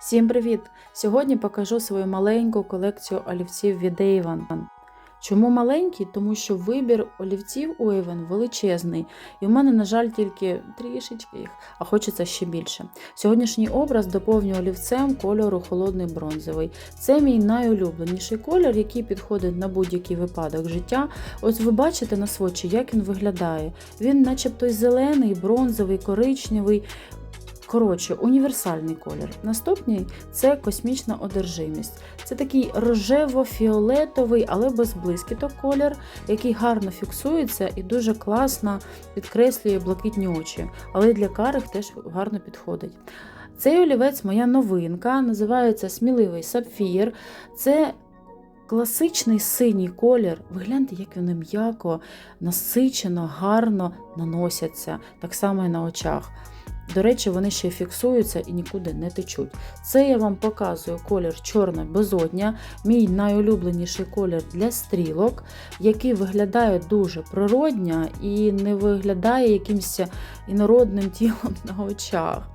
Всім привіт! Сьогодні покажу свою маленьку колекцію олівців від Avon. Чому маленький? Тому що вибір олівців у Avon величезний, і в мене, на жаль, тільки трішечки їх, а хочеться ще більше. Сьогоднішній образ доповнюю олівцем кольору холодний бронзовий. Це мій найулюбленіший колір, який підходить на будь-який випадок життя. Ось ви бачите на свочі, як він виглядає. Він, начебто, зелений, бронзовий, коричневий. Коротше, універсальний колір. Наступний це космічна одержимість. Це такий рожево-фіолетовий, але без блискіток колір, який гарно фіксується і дуже класно підкреслює блакитні очі, але для карих теж гарно підходить. Цей олівець моя новинка, називається Сміливий сапфір. Це класичний синій колір. Ви гляньте, як вони м'яко, насичено, гарно наносяться, так само і на очах. До речі, вони ще фіксуються і нікуди не течуть. Це я вам показую колір чорна безодня, мій найулюбленіший колір для стрілок, який виглядає дуже природньо і не виглядає якимось інородним тілом на очах.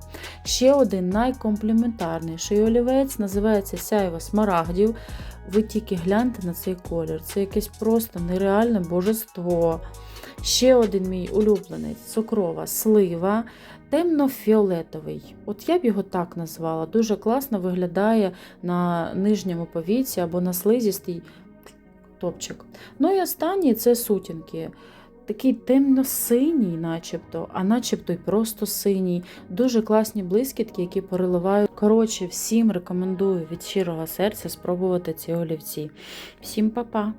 Ще один найкомпліментарніший олівець називається Сяйво смарагдів. Ви тільки гляньте на цей колір. Це якесь просто нереальне божество. Ще один мій улюблений цукрова слива, темно-фіолетовий. От я б його так назвала. Дуже класно виглядає на нижньому повіці або на слизістій топчик. Ну і останній це сутінки. Такий темно-синій, начебто, а начебто й просто синій. Дуже класні блискітки, які переливають. Коротше, всім рекомендую від щирого серця спробувати ці олівці. Всім па-па!